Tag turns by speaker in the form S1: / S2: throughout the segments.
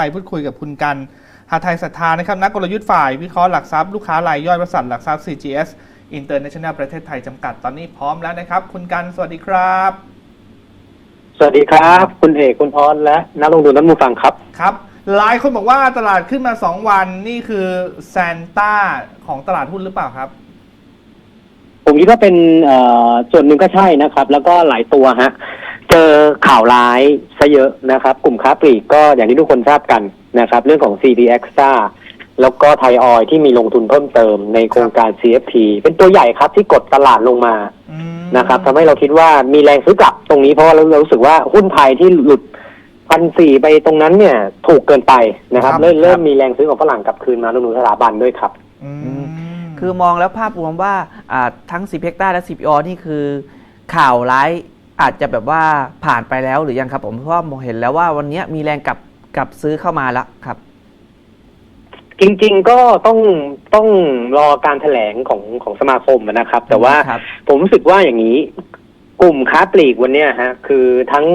S1: ไปพูดคุยกับคุณกันหาไทยศรัทธานะครับนักกลยุทธ์ฝ่ายวิเคราะห์หลักทรัพย์ลูกค้ารายย่อยบริษัทหลักทรัพย์ CGS International ประเทศไทยจำกัดตอนนี้พร้อมแล้วนะครับ คุณกันสวัสดีครับ
S2: สวัสดีครับ คุณเอกคุณออนและนักลงทุนนักมูฟังครับ
S1: ครับ หลายคนบอกว่าตลาดขึ้นมา 2 วันนี่คือแซนต้าของตลาดหุ้นหรือเปล่าครับ
S2: ผมคิดว่าเป็นเอ่อส่วนหนึ่งก็ใช่นะครับ แล้วก็หลายตัวฮะ เจอข่าวร้ายซะเยอะนะครับ กลุ่มค้าปลีกก็อย่างที่ทุกคนทราบกันนะครับ เรื่องของ CD Extra แล้วก็ไทยออยที่มีลงทุนเพิ่มเติมในโครงการ CFP เป็นตัวใหญ่ครับที่กดตลาดลงมา
S1: อืม
S2: นะครับทำให้เราคิดว่ามีแรงซื้อกลับตรงนี้เพราะว่าเราเรารู้สึกว่าหุ้นไทยที่หลุดพันสี่ไปตรงนั้นเนี่ย ถูกเกินไปนะครับ เริ่มเริ่มมีแรงซื้อของฝรั่งกลับคืนมาลงทุนสถาบันด้วยครับ
S1: อืม
S3: คือมองแล้วภาพรวมว่าอ่าทั้ง c p e c t a และ CPO นี่คือข่าวร้าย อาจจะแบบว่าผ่านไปแล้วหรือยังครับผมเพราะว่ามองเห็นแล้วว่าวันนี้มีแรงกลับกลับซื้อเข้ามาแล้วครับ
S2: จริง ๆก็ต้องต้องรอการแถลงของของสมาคมนะครับ แต่ว่า
S3: ครับ
S2: ผมรู้สึกว่าอย่างนี้ กลุ่มค้าปลีกวันเนี้ยฮะ คือทั้ง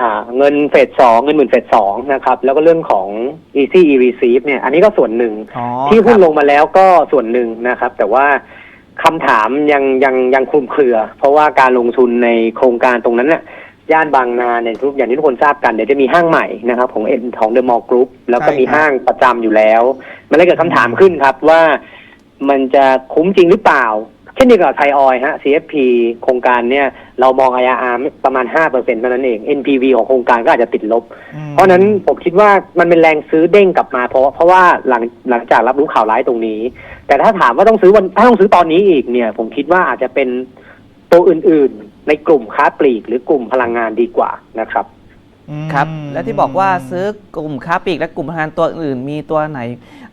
S2: อ่าเงินเฟสสองเงินหมื่นเฟสสองนะครับ แล้วก็เรื่องของ easy e receive เนี่ย อันนี้ก็ส่วนหนึ่ง
S3: อ๋อ
S2: ที่หุ้น
S3: ครับ
S2: ลงมาแล้วก็ส่วนหนึ่งนะครับ แต่ว่า คำถามยังยังยังคลุมเครือ เพราะว่าการลงทุนในโครงการตรงนั้นเนี่ยย่านบางนาเนี่ยทุกอย่างที่ทุกคนทราบกันเดี๋ยวจะมีห้างใหม่นะครับ ของเอ็นของเดอะมอลล์กรุ๊ปแล้วก็มี
S1: ใช่ครับ
S2: ห้างประจำอยู่แล้ว มันเลยเกิดคำถามขึ้นครับว่ามันจะคุ้มจริงหรือเปล่า เช่นเดียวกับไทยออยฮะ CFP โครงการเนี่ยเรามอง IRR ประมาณ 5%เท่านั้นเอง NPV ของโครงการก็อาจจะติดลบ
S1: อืม
S2: เพราะฉะนั้นผมคิดว่ามันเป็นแรงซื้อเด้งกลับมาเพราะเพราะว่าหลังหลังจากรับรู้ข่าวร้ายตรงนี้ แต่ถ้าถามว่าต้องซื้อวันถ้าต้องซื้อตอนนี้อีกเนี่ย ผมคิดว่าอาจจะเป็นตัวอื่นๆ ในกลุ่มค้าปลีก หรือกลุ่มพลังงานดีกว่านะครับ
S1: อืม
S3: ครับ และที่บอกว่าซื้อกลุ่มค้าปลีกและกลุ่มพนักงานตัวอื่นมีตัวไหน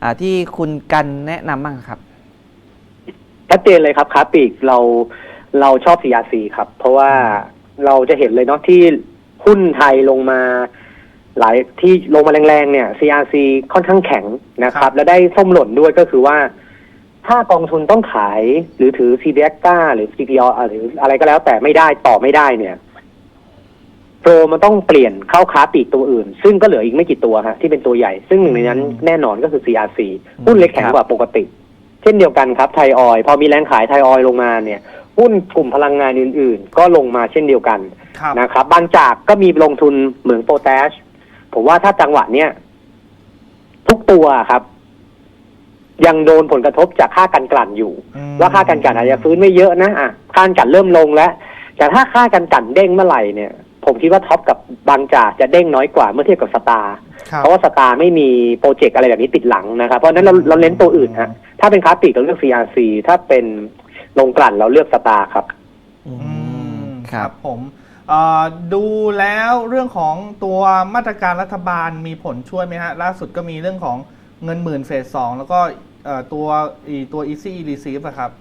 S3: อ่าที่คุณกันแนะนำบ้างครับ
S2: ชัดเจนเลยครับค้าปลีกเราเราชอบ CRC ครับ เพราะว่าเราจะเห็นเลยเนาะที่หุ้นไทยลงมา หลายที่ลงมาแรงๆเนี่ย CRC ค่อนข้างแข็งนะครับ และได้ส้มหล่นด้วยก็คือว่า ถ้ากองทุนต้องขายหรือถือ c d x หรือ CPO อะหรืออะไรก็แล้วแต่ไม่ได้ต่อไม่ได้เนี่ยโปรมันต้องเปลี่ยนเข้าค้าปลีกตัวอื่น ซึ่งก็เหลืออีกไม่กี่ตัวฮะที่เป็นตัวใหญ่ ซึ่งหนึ่งในนั้นแน่นอนก็คือ CRC หุ้นเล็กแข็งกว่าปกติ เช่นเดียวกันครับไทยออยพอมีแรงขายไทยออยลงมาเนี่ยหุ้นกลุ่มพลังงานอื่น ๆ ก็ลงมาเช่นเดียวกัน
S1: ครับ
S2: นะครับ บางจากก็มีลงทุนเหมืองโปแทชผมว่าถ้าจังหวะเนี้ยทุกตัวครับ ยังโดนผลกระทบจากค่ากันกลั่นอยู่
S1: อืม
S2: ว่าค่ากันกลั่นอาจจะฟื้นไม่เยอะนะอะค่ากันกลั่นเริ่มลงแล้วแต่ถ้าค่ากันกลั่นเด้งเมื่อไหร่เนี่ย ผมคิดว่าท็อปกับบางจากจะเด้งน้อยกว่าเมื่อเทียบกับสตาร์
S1: ครับ
S2: เพราะว่าสตาร์ไม่มีโปรเจกต์อะไรแบบนี้ติดหลังนะครับเพราะฉะนั้นเราเราเน้นตัวอื่นฮะ ถ้าเป็นค้าปลีกเราเลือก CRC ถ้าเป็นลงกลั่นเราเลือกสตาร์ครับ
S3: อื
S1: อื
S3: ม
S1: ม
S3: ค
S1: ค
S3: รั
S1: รับบผมเอ่อดูแล้วเรื่องของตัวมาตรการรัฐบาลมีผลช่วยไหมฮะ ล่าสุดก็มีเรื่องของเงินหมื่นเฟสสองแล้วก็เอ่อตัวอีตัว easy receive อะครับ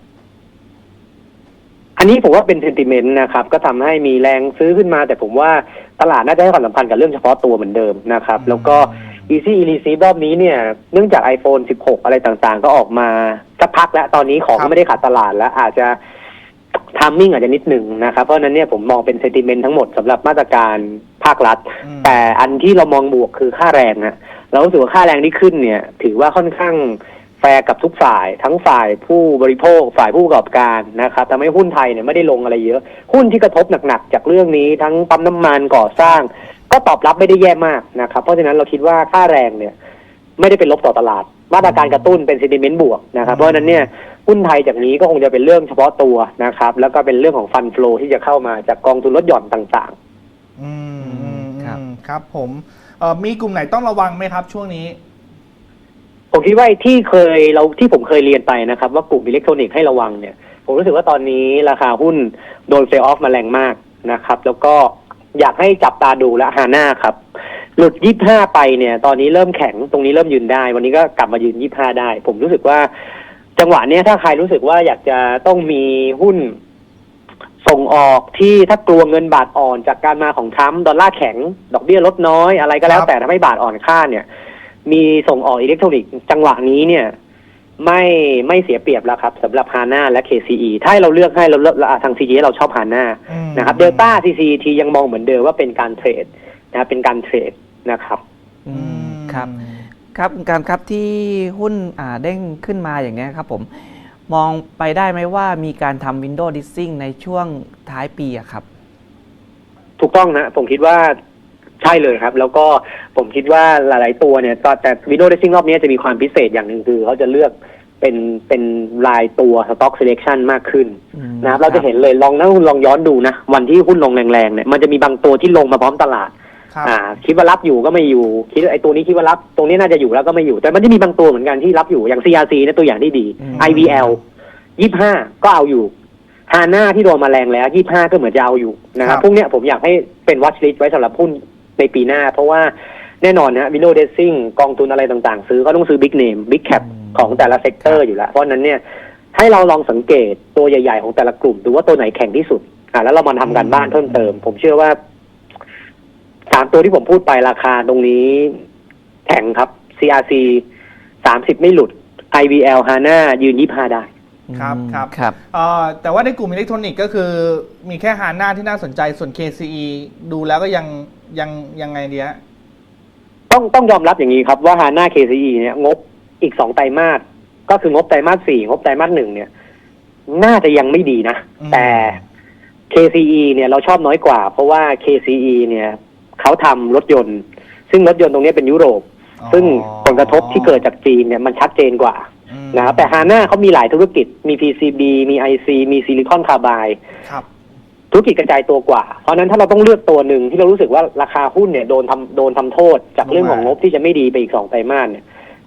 S2: อันนี้ผมว่าเป็นเซนติเมนต์นะครับ ก็ทำให้มีแรงซื้อขึ้นมา แต่ผมว่าตลาดน่าจะให้ความสำคัญกับเรื่องเฉพาะตัวเหมือนเดิมนะครับ
S1: อืม
S2: แล้วก็ Easy e r e c e i v e รอบนี้เนี่ย เนื่องจาก iPhone 16 อะไรต่างๆ ก็ออกมาสักพักแล้ว ตอนนี้ของก็ไม่ได้ขาดตลาดแล้ว อาจจะทามมิ่งอาจจะนิดหนึ่งนะครับ เพราะฉะนั้นเนี่ยผมมองเป็นเซนติเมนต์ทั้งหมดสำหรับมาตรการภาครัฐ
S1: อืม
S2: แต่อันที่เรามองบวกคือค่าแรงนะเรารู้สึกว่าค่าแรงที่ขึ้นเนี่ย ถือว่าค่อนข้างแฟร์กับทุกฝ่าย ทั้งฝ่ายผู้บริโภคฝ่ายผู้ประกอบการนะครับทำให้หุ้นไทยเนี่ยไม่ได้ลงอะไรเยอะ หุ้นที่กระทบหนักๆจากเรื่องนี้ทั้งปั๊มน้ำมันก่อสร้าง ก็ตอบรับไม่ได้แย่มากนะครับ เพราะฉะนั้นเราคิดว่าค่าแรงเนี่ย ไม่ได้เป็นลบต่อตลาด มาตรการกระตุ้นเป็นเซนติเมนต์บวกนะครับ เพราะฉะนั้นเนี่ยหุ้นไทยจากนี้ก็คงจะเป็นเรื่องเฉพาะตัวนะครับ แล้วก็เป็นเรื่องของฟันฟลูที่จะเข้ามาจากกองทุนลดหย่อนต่างๆ
S1: อืมอืม
S3: ครับ
S1: อืมครับผมเอ่อมีกลุ่มไหนต้องระวังไหมครับช่วงนี้
S2: ผมคิดว่าที่เคยเราที่ผมเคยเรียนไปนะครับ ว่ากลุ่มอิเล็กทรอนิกส์ให้ระวังเนี่ย ผมรู้สึกว่าตอนนี้ราคาหุ้นโดนเซลล์ออฟมาแรงมากนะครับ แล้วก็ อยากให้จับตาดูและฮาน่าครับ หลุดยี่ห้าไปเนี่ย ตอนนี้เริ่มแข็งตรงนี้เริ่มยืนได้ วันนี้ก็กลับมายืนยี่ห้าได้ ผมรู้สึกว่า จังหวะเนี้ยถ้าใครรู้สึกว่าอยากจะต้องมีหุ้นส่งออกที่ถ้ากลัวเงินบาทอ่อนจากการมาของทรัมป์ดอลลาร์แข็ง ดอกเบี้ยลดน้อยอะไรก็แล้ว แต่ทำให้บาทอ่อนค่าเนี่ย มีส่งออกอิเล็กทรอนิกส์จังหวะนี้เนี่ย ไม่ไม่เสียเปรียบแล้วครับสำหรับฮาน่าและ KCE ถ้าให้เราเลือกให้เราเลือกอะทาง CGS เราชอบฮาน่า
S1: อืม
S2: นะครับเดลต้า CCT ยังมองเหมือนเดิมว่าเป็นการเทรดนะครับเป็นการเทรดนะครับ
S3: อืมครับ ครับคุณการครับที่หุ้นอ่าเด้งขึ้นมาอย่างเงี้ยครับผม มองไปได้ไหมว่ามีการทำ Windows Dissing ในช่วงท้ายปีอะครับ
S2: ถูกต้องนะ ผมคิดว่า ใช่เลยครับ แล้วก็ผมคิดว่าหลาย ๆ ตัวเนี่ยแต่วิดีโอเดซิ่งรอบนี้จะมีความพิเศษอย่างหนึ่งคือเขาจะเลือกเป็นเป็นรายตัว stock selection มากขึ้น
S3: อืม
S2: นะครับเราจะเห็นเลยลองนะคุณลองย้อนดูนะ วันที่หุ้นลงแรง ๆ เนี่ยมันจะมีบางตัวที่ลงมาพร้อมตลาด
S1: ครับ
S2: อ่า คิดว่ารับอยู่ก็ไม่อยู่ คิดว่าไอ้ตัวนี้คิดว่ารับ ตรงนี้น่าจะอยู่แล้วก็ไม่อยู่ แต่มันจะมีบางตัวเหมือนกันที่รับอยู่อย่าง CRC เนี่ยตัวอย่างที่ดี
S3: อืม
S2: IVL ยี่ห้าก็เอาอยู่ฮาน่าที่โดนมาแรงแล้วยี่ห้าก็เหมือนจะเอาอยู่นะค
S1: ครั
S2: รับบพวกเนี้ยผมอยากให้เป็น watch list ไว้สำหรับหุ้น ในปีหน้า เพราะว่าแน่นอนนะ window dressing กองทุนอะไรต่างๆ ซื้อก็ต้องซื้อ big name big cap
S3: อืม
S2: ของแต่ละเซกเตอร์อยู่แล้ว เพราะฉะนั้นเนี่ยให้เราลองสังเกตตัวใหญ่ ๆ ของแต่ละกลุ่ม ดูว่าตัวไหนแข็งที่สุดอ่าแล้วเรามาทำการบ้านเพิ่มเติม ผมเชื่อว่าสามตัวที่ผมพูดไปราคาตรงนี้แข็งครับ CRC สามสิบไม่หลุด IVL HANA ยืนยี่ห้าได้
S1: ครับ
S3: อืม
S1: ครับ
S3: ครับ
S1: เอ่อแต่ว่าในกลุ่มอิเล็กทรอนิกส์ก็คือมีแค่ฮาน่าที่น่าสนใจส่วน KCE ดูแล้วก็ยัง ยังยังไงดีฮะ
S2: ต้องต้องยอมรับอย่างนี้ครับว่า HANA KCE เนี่ยงบอีกสองไตรมาสก็คืองบไตรมาสสี่งบไตรมาสหนึ่งเนี่ย น่าจะยังไม่ดีนะ
S1: อืม
S2: แต่ KCE เนี่ยเราชอบน้อยกว่า เพราะว่า KCE เนี่ยเขาทำรถยนต์ ซึ่งรถยนต์ตรงนี้เป็นยุโรป ซึ่งผลกระทบที่เกิดจากจีนเนี่ยมันชัดเจนกว่า
S1: อืม
S2: นะครับแต่ HANA เขามีหลายธุรกิจมี PCB มี IC มีซิลิคอนคาร์บาย
S1: ครับ
S2: ธุรกิจกระจายตัวกว่า เพราะฉะนั้นถ้าเราต้องเลือกตัวหนึ่งที่เรารู้สึกว่าราคาหุ้นเนี่ยโดนทำโดนทำโทษ จากเรื่องของงบที่จะไม่ดีไปอีกสองไตรมาสเนี่ย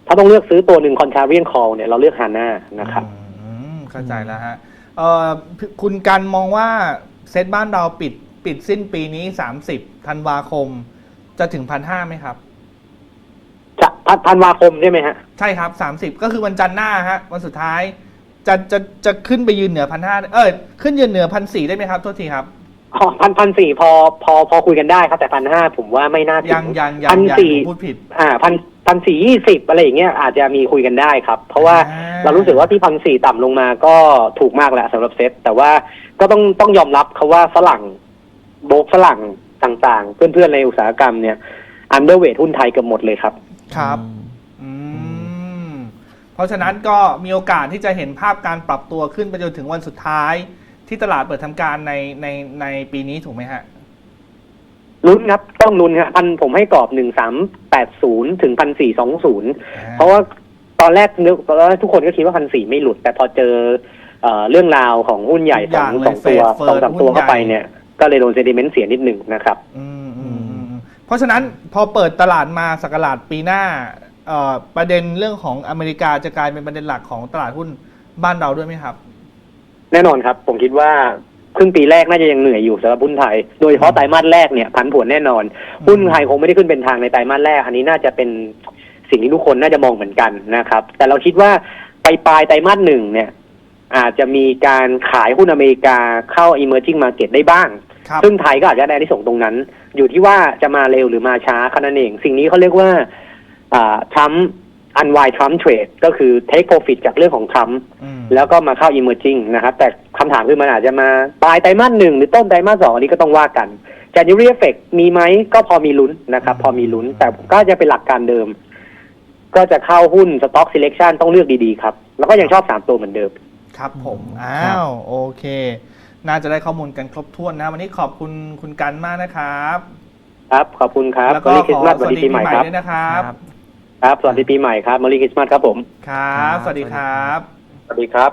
S2: ถ้าต้องเลือกซื้อตัวหนึ่งคอนทราเรียนคอลเนี่ยเราเลือกฮาน่านะครับ
S1: อืมเข้าใจแล้วฮะเอ่อคุณกันมองว่าเซตบ้านเราปิดปิดสิ้นปีนี้ 30ธันวาคม จะถึงพันห้าไหมครับ
S2: จะธันวาคมใช่ไหมฮะ
S1: ใช่ครับ 30 ก็คือวันจันทร์หน้าฮะวันสุดท้าย จะจะจะขึ้นไปยืนเหนือพันห้าเออขึ้นยืนเหนือพันสี่ได้ไหมครับโทษทีครับ
S2: พันพันสี่พอพอพอคุยกันได้ครับแต่พันห้าผมว่าไม่น่าถึ
S1: ยังยังยั
S2: พั
S1: ง
S2: น
S1: ยัง
S2: สี่
S1: ผมพูดผิด
S2: อ่าพันพันสี่ยี่สิบอะไรอย่างเงี้ยอาจจะมีคุยกันได้ครับ เพราะว่า
S1: อ่า
S2: เรารู้สึกว่าที่พันสี่ต่ำลงมาก็ถูกมากแหละสำหรับเซ็ตแต่ว่าก็ต้องต้องยอมรับเขาว่าฝรั่งโบกฝรั่งต่างๆ เพื่อนๆในอุตสาหกรรมเนี่ยอันเดอร์เวทหุ้นไทยเกือบหมดเลยครับ
S1: ครับอืม เพราะฉะนั้นก็มีโอกาสที่จะเห็นภาพการปรับตัวขึ้นไปจนถึงวันสุดท้าย ที่ตลาดเปิดทำการในในในปีนี้ถูกไหมฮะ
S2: ลุ้นครับ ต้องลุ้นครับพันผมให้กรอบหนึ่งสามแปดศูนย์ถึงพันสี่สองศูนย์เพราะว่าตอนแรกนึกตอนแรกทุกคนก็คิดว่าพันสี่ไม่หลุด แต่พอเจอเอ่อเรื่องราวของหุ้นใหญ่สอง
S1: อย่างเลย
S2: สองตัว
S1: เฟด
S2: สองสามตัว
S1: หุ้นใหญ่
S2: เข้าไปเนี่ย ก็เลยโดนเซดิเมนต์เสียนิดหนึ่งนะครับ
S1: อืมอืมอืมอืมเพราะฉะนั้นพอเปิดตลาดมาสักราชปีหน้าเอ่อ ประเด็นเรื่องของอเมริกาจะกลายเป็นประเด็นหลักของตลาดหุ้นบ้านเราด้วยไหมครับ
S2: แน่นอนครับ ผมคิดว่าครึ่งปีแรกน่าจะยังเหนื่อยอยู่สำหรับหุ้นไทย โดยเฉพาะไตรมาสแรกเนี่ยผันผวนแน่นอน หุ้นไทยคงไม่ได้ขึ้นเป็นทางในไตรมาสแรก อันนี้น่าจะเป็นสิ่งที่ทุกคนน่าจะมองเหมือนกันนะครับ แต่เราคิดว่าไปปลายไตรมาสหนึ่งเนี่ย อาจจะมีการขายหุ้นอเมริกาเข้า emerging market ได้บ้าง
S1: ครับ
S2: ซึ่งไทยก็อาจจะได้ที่ส่งส์ตรงนั้น อยู่ที่ว่าจะมาเร็วหรือมาช้าแค่นั้นเอง สิ่งนี้เขาเรียกว่า ทรัมป์อันวายทรัมป์เทรดก็คือ take profit จากเรื่องของทรัมป์
S1: อืม
S2: แล้วก็มาเข้า emerging นะครับ แต่คำถามคือมันอาจจะมาปลายไตรมาสหนึ่งหรือต้นไตรมาสสองอันนี้ก็ต้องว่ากัน January effect มีไหมก็พอมีลุ้นนะครับ พอมีลุ้น แต่ก็จะเป็นหลักการเดิม ก็จะเข้าหุ้น stock selection ต้องเลือกดีๆครับ แล้วก็ยังชอบสามตัวเหมือนเดิม
S1: ครับผม
S3: ครั
S1: อ้า
S3: บ
S1: วโอเค น่าจะได้ข้อมูลกันครบถ้วนนะ วันนี้ขอบคุณคุณกันมากนะครับ
S2: ครับขอบคุณครับ
S1: แล้วก็
S2: Merry
S1: ขอ
S2: Christmas
S1: ส
S2: สวั
S1: วั
S2: ส
S1: ส
S2: ดี
S1: ดี
S2: ปี
S1: ปี
S2: ใหม่
S1: ใหม่
S2: ครับ
S1: ด้วยนะครับ
S2: ครับ สวัสดีปีใหม่ครับ Merry Christmas ครับผม
S1: ครับ สวัสดีครับ
S2: สวัสดีครับ